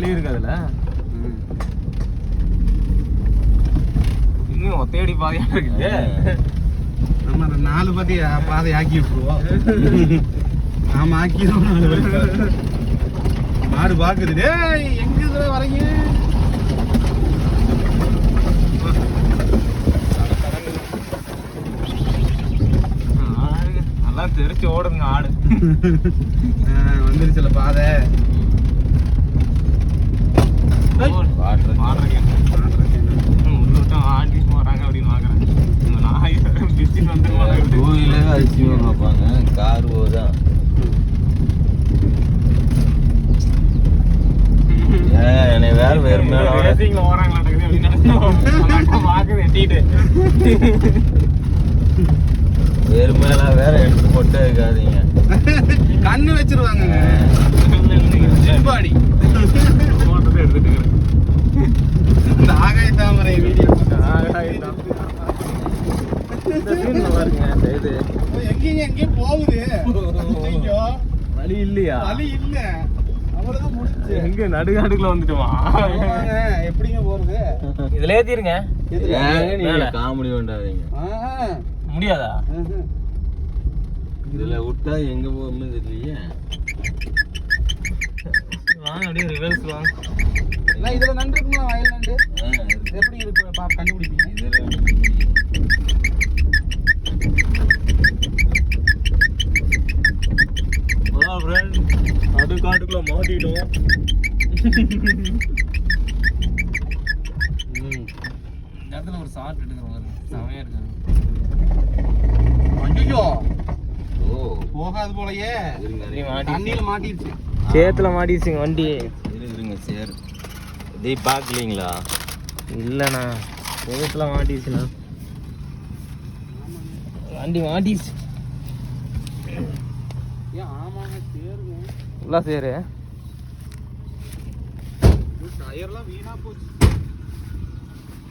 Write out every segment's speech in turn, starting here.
வழி இருக்கு அதுல. இன்னும் ஒத்தையடி பாதையா இருக்குது. நம்ம அந்த நாலு பத்தி பாதை ஆக்கி விட்டுருவோம். நாம ஆக்கிடுவோம் நாலு. மாடு பாக்குது. டேய் எங்க இதுல வரீங்க. நல்லா தெரிச்சு ஓடுங்க ஆடு. வந்துருச்சுல பாதை. வாட்டர் உள்ளூட்டம் ஆடி போறாங்க அப்படின்னு பாக்குறேன். இந்த நாய் பிச்சு வந்து டூ வீலர் அதிசயம் வைப்பாங்க. கார் தான் ஏன் என்னை வேற வேறு மேல எட்டிட்டு. வேறு மேல வேற எடுத்து போட்டே இருக்காதீங்க கண்ணு வச்சிருவாங்க எடுத்துட்டு இருக்கிறேன் இந்த ஆகாய தாமரை வீடியோ இந்த scene நல்லா இருக்குங்க, இந்த இது. எங்கேயும் எங்கேயும் போகுது ஐயோ, வழி இல்லையா வழி இல்ல. அவ்வளவுதான் முடிஞ்சு. எங்க நடுகாடுக்குள்ள வந்துட்டுமா? எப்படிங்க போறது? இதுல ஏத்திருங்க நீங்க. காமெடி பண்ணாதீங்க ஆஹா, முடியாதா. இதுல விட்டா எங்க போகணும்னு தெரியலையே. வாங்க அப்படியே ரிவர்ஸ் வாங்க. நான் இதுல நண்டு இருக்குமா? வயல் நண்டு. எப்படி இருக்கு? பா- கண்டுபிடிப்பீங்க. இதுல ஃப்ரெண்ட் நடு காட்டுக்குள்ள மாட்டிட்டோம். ம். இந்த இடத்துல ஒரு ஷார்ட் எடுக்கிறோம் பாருங்க. செமையா இருக்கு. ஐயோ ஓ. போகாது போலயே. தண்ணியில மாட்டிடுச்சு. சேத்துல மாட்டிடுச்சுங்க வண்டி. இரு, இருங்க சேர். இதே பார்க்கலீங்களா இல்லண்ணா. சேத்துல மாட்டிடுச்சுண்ணா. வண்டி மாட்டிடுச்சு. ஏன் ஆமாங்க உள்ள சேரு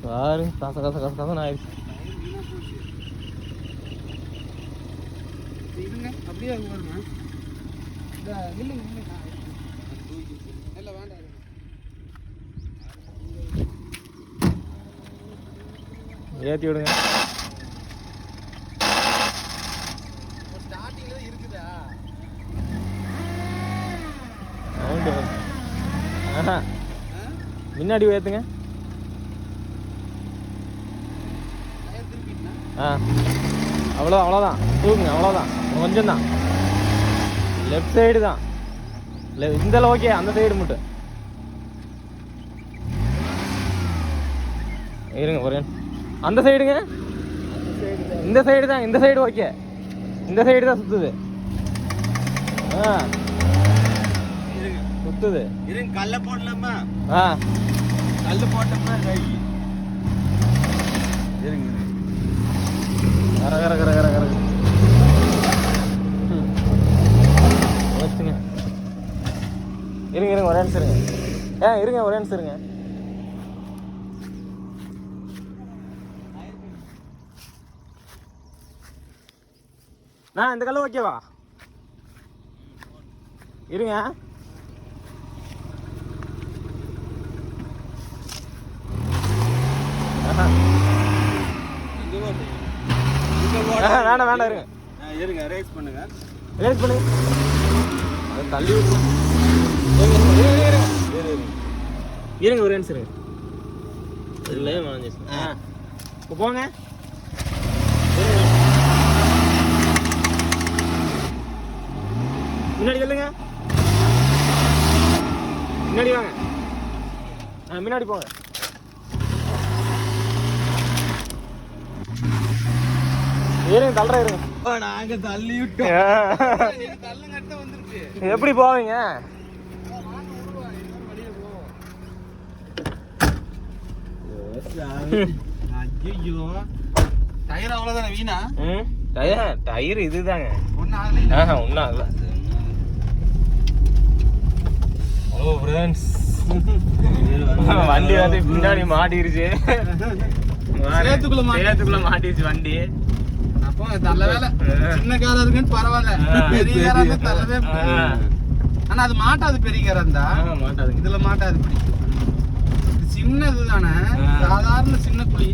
பாரு கச கச கச கசன்னு ஆயிடுச்சு. அப்படியே அங்க வருங்க இந்த இல்லைங்க இல்லைங்க இல்ல வேண்டாம் இருங்க. ஏத்தி விடுங்க ஒரு ஸ்டார்டிங்ல தான் இருக்குதா சவுண்டு ஆஹா ஆ? முன்னாடி திருப்பிட்டா ஆ. அவ்வளோ அவ்வளோதான். தூக்குங்க அவ்வளோதான். கொஞ்சம் தான் லெஃப்ட் சைடு தான் இந்த ஓகே அந்த சைடு மட்டும். இருங்க ஒரே. அந்த சைடுங்க இந்த சைடு தான் இந்த சைடு ஓகே இந்த சைடு தான் சுத்துது. ஆ. சுத்துது. இருங்க கல்ல போடலாமா? ஆ. கல் போட்டோம்னா கை இருங்க. கர கர கர கர கர. ம். வச்சுங்க. இருங்க இருங்க ஒரே நிமிஷம் இருங்க. ஏ இருங்க ஒரே நிமிஷம் இருங்க. நான் இந்த கல்லு ஓகேவா? இருங்க ஆஹா. ஆஹா, வேண்டாம் வேண்டாம் இருங்க. இருங்க ரேஸ் பண்ணுங்க. ரிலீஸ் பண்ணு. அது தள்ளி விட்டு இருங்க ஒரு இருங்க. இல்லை ஆ. இப்போ போங்க. முன்னாடி சொல்லுங்க முன்னாடி வாங்க. ஆ முன்னாடி போங்க. இருங்க தள்ளுற இருங்க. நாங்க தள்ளி விட்டோம் எப்படி போவீங்க? டயர் அவ்வளவுதானே வீணா? டயர் டயர் இதுதாங்க. ஒன்னும் ஆகல. ஹலோ ஃப்ரெண்ட்ஸ் வண்டி வந்து பின்னாடி மாட்டிருச்சு. சேத்துக்குள்ள மாட்டி- சேத்துக்குள்ள மாட்டிருச்சு வண்டி. அப்போ நல்ல வேலை. சின்ன காரா இருக்குன்னு பரவாயில்ல. பெரிய காரா இருந்தா தள்ளவே. ஆனா அது மாட்டாது பெரிய கேரா இருந்தா. இதுல மாட்டாது பிடிக்கும் சின்னது தானே. சாதாரண சின்ன குழி.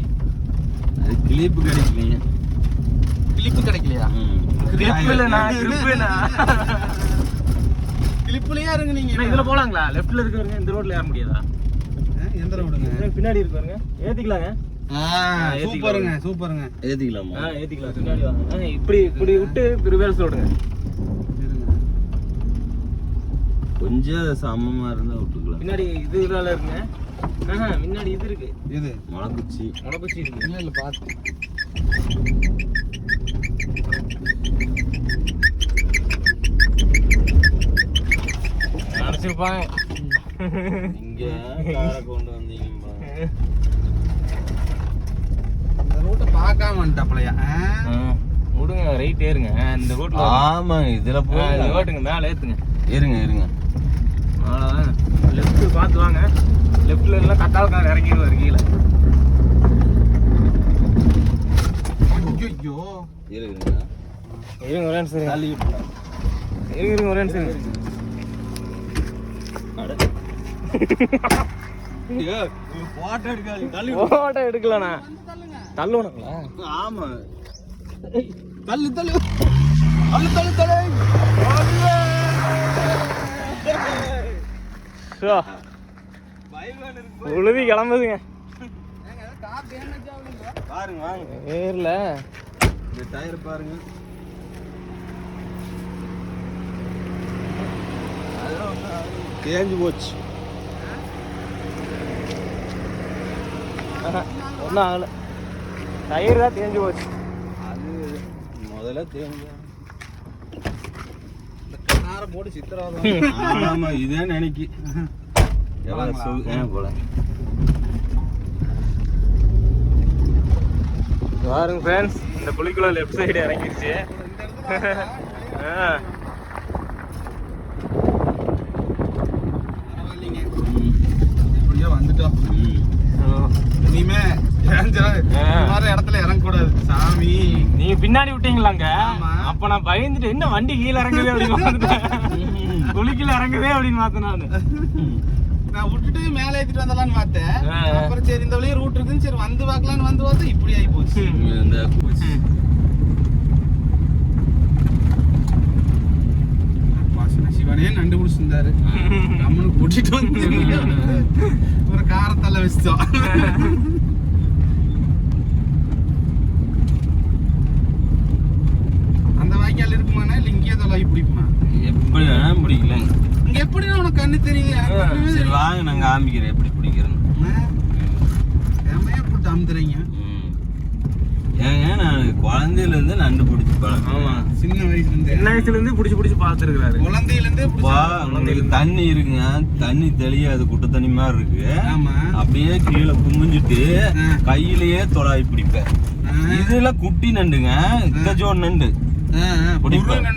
அது கிளிப்பு கிடைக்கலைங்க கிளிப்பு கிடைக்கலையா? கிளிப்புலயா இருங்க நீங்க. இதுல போலாங்களா? லெஃப்ட்ல இருக்கிறவங்க இந்த ரோட்ல ஏற முடியாதா? எந்த ரோடுங்க பின்னாடி இருக்காருங்க ஏத்திக்கலாங்க. சூப்பருங்க சூப்பருங்க. ஏத்திக்கலாமா? ஆ ஏத்திக்கலாம். பின்னாடி வாங்க இப்படி இப்படி விட்டு ரிவர்ஸ் இருங்க. கொஞ்சம் சமமா இருந்தா விட்டுக்கலாம். பின்னாடி இது இதெல்லாம் இருக்குங்க ஆஹா முன்னாடி இது இருக்கு. இது. முளைக்குச்சி முளைப்பச்சி இருக்கு. இல்ல இல்ல பாத்து. நினைச்சிருப்பாங்க இங்க காரை கொண்டு வந்தீங்க ரூட்டை பார்க்காம வந்துட்டாப்லையா ஆ, விடுங்க ரைட் ஏறுங்க. இந்த ரோட்ல ஆமா இதுல போய் ஓட்டுங்க மேல ஏத்துங்க. இருங்க இருங்க. அவ்வளோதான் லெஃப்ட் பார்த்து வாங்க. லெஃப்ட்ல எல்லாம் கட்டால் கார் இறங்கிடுவார் கீழே. ஐயோ இருங்க. இருங்க ஒரே நிமிஷம் இருங்க. தள்ளி இருங்க இருங்க ஒரே நிமிஷம். போட்டோ எடுக்கலண்ணா. தள்ளுவணுங்களா? ஆமா. தள்ளு தள்ளு. தள்ளு தள்ளு தள்ளு. ஷோ, உழுதி கிளம்புதுங்க. பாருங்க வாங்க. இந்த டயர் பாருங்க. தேஞ்சு போச்சு. ஒன்றும் ஆகலை. டயர் தான் தேஞ்சு போச்சு. அது முதல்ல தேஞ்சு. போட்டு சித்திரவதை. ஆமா இதே நினைக்கி. போல? பாருங்க ஃப்ரெண்ட்ஸ் இந்த புளிக்குள்ள லெஃப்ட் சைடு இறங்கிருச்சு. வந்துட்டோம். இனிமே மாதிரி இடத்துல இறங்கக்கூடாது. சாமி. நீங்க பின்னாடி விட்டீங்களாங்க. அப்ப நான் பயந்துட்டு என்ன வண்டி கீழே இறங்குது? அப்படின்னு குளிக்கல இறங்குதே அப்படின்னு பார்த்தேன் நானு. நான் விட்டுட்டு மேலே ஏத்திட்டு வந்தலாம்னு பார்த்தேன். அப்புறம் சரி இந்த வழியே ரூட் இருக்குன்னு சரி வந்து பார்க்கலாம்னு வந்து பார்த்தா இப்படி ஆகி போச்சு. முடிச்சிருந்தாரு நம்மனு கூட்டிட்டு வந்து ஒரு காரத்தள்ள வச்சிட்டோம். அந்த வாய்க்கால் இருக்குமாண்ணா? இல்ல இங்கேயே தொலை பிடிக்குமா? எப்படி வேணா பிடிக்கல. இங்க எப்படி உனக்கு கண்ணு ஒண்ணுமே சரி தெரியல. வாங்க நான் காமிக்கிறேன். எப்படி செமையா போட்டு அமுத்துறீங்க. நான் குழந்தையில இருந்து நண்டு பிடிச்சி பழக்கம். ஆமா. சின்ன வயசுல சின்ன இருந்தே வயசுல இருந்து புடிச்சு புடிச்சு பாத்துருக்காரு குழந்தையில இருந்தே பா உங்களுக்கு தண்ணி இருக்குங்க. தண்ணி தெளியாது குட்டை தண்ணி மாதிரி இருக்கு. ஆமா. அப்படியே கீழே குமிஞ்சிட்டு. கையிலேயே தொலாவி பிடிப்பேன். இதுல குட்டி நண்டுங்க. இத்தஜோன் நண்டு. பிடிப்பேன்.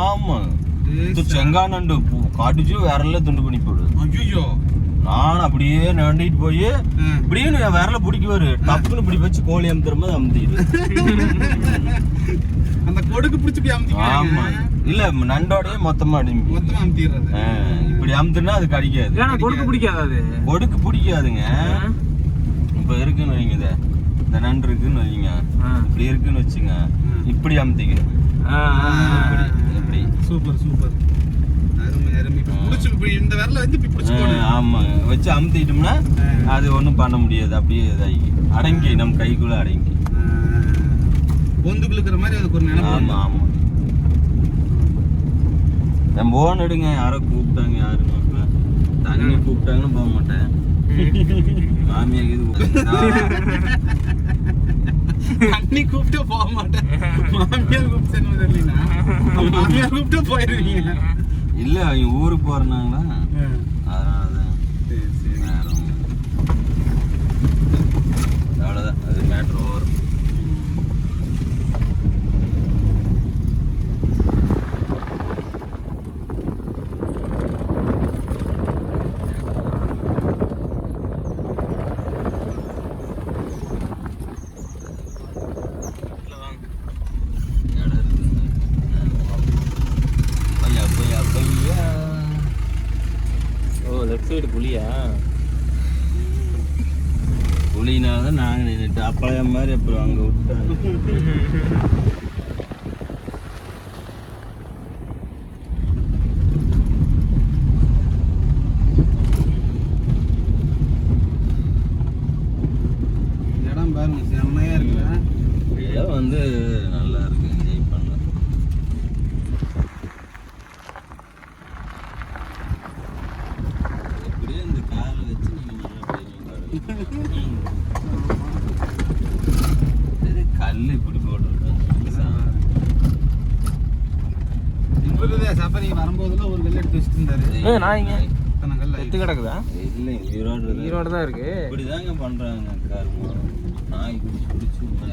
ஆமா. செங்கா நண்டு. காட்டுச்சு விரல்ல துண்டு பண்ணி போடு ஐயோ நான் அப்படியே நண்டிட்டு போய் இப்படியே என் விரல பிடிக்குவாரு. டப்புன்னு இப்படி வச்சு கோழி அமுத்துற மாதிரி அமுத்திடு அந்த கொடுக்கு பிடிச்சி போய் ஆமா. இல்ல நண்டோடய மொத்தமா அடிம்பி மொத்தமா அமுத்திடுறது. இப்படி அமுத்துனா அது கடிக்காது. ஏன்னா கொடுக்க பிடிக்காது அது. கொடுக்கு பிடிக்காதுங்க. இப்ப இருக்குன்னு வைங்க இத. இந்த நண்டு இருக்குன்னு வைங்க. இப்படி இருக்குன்னு வச்சுங்க. இப்படி. எப்படி சூப்பர் சூப்பர். புடிச்சு இப்படி இந்த விரல வந்து இப்படி புடிச்சு போடு. ஆமாங்க வச்சு அமுத்திட்டோம்னா. அது ஒண்ணும் பண்ண முடியாது. அப்படியே இதாகி. அடங்கி நம்ம கைக்குள்ள அடங்கி. பொந்துக்குள்ள இருக்கிற மாதிரி அதுக்கு ஒரு நினைப்பு ஆமா ஆமா. நம்ம ஓன் எடுங்க. யாரோ கூப்பிட்டாங்க யாரும் வரல. தண்ணி கூப்பிட்டாங்கன்னு போக மாட்டேன். மாமியா இது அண்ணி கூப்பிட்டு போக மாட்டேன். மாமியார் கூப்பிட்டு மாமியார் கூப்பிட்டு போயிருவீங்க. இல்ல அவங்க ஊருக்கு போறாங்களா அதனாலதான். சரி சரி. இல்ல. அவ்வளவுதான். அது மேட்ரு ஓவர் பையா பையா பையா சைடு புளியா புலினால தான் நாங்கள் நின்றுட்டு அப்பழைய மாதிரி அப்புறம் அங்கே விட்டாங்க இடம் பாருங்க செம்மையா இருக்கு இடம் வந்து நல்லா இருக்கு என்ஜாய் பண்ணலாம். எப்படியோ இந்த காரில் வச்சு நீங்கள் நல்லா போயிருங்க கல் இப்படி இவருதே சஃபரி வரும்போதுல ஒரு வெள்ளை எடுத்து வச்சிருந்தாரு ஏ நான் இங்க. செத்து கிடக்குதா? இல்லை ஈரோடு. ஈரோடு தான் இருக்கு. காரணம் நாய் குடிச்சு குடிச்சு உண்மை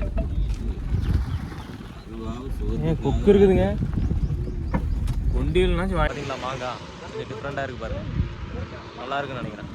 அதுவாக ஏன் கொக்கு இருக்குதுங்க. கொண்டியல்னாச்சும் பார்த்தீங்களா மாங்காய் இது டிஃப்ரெண்டாக இருக்கு பாருங்க. நல்லா இருக்குன்னு நினைக்கிறேன்.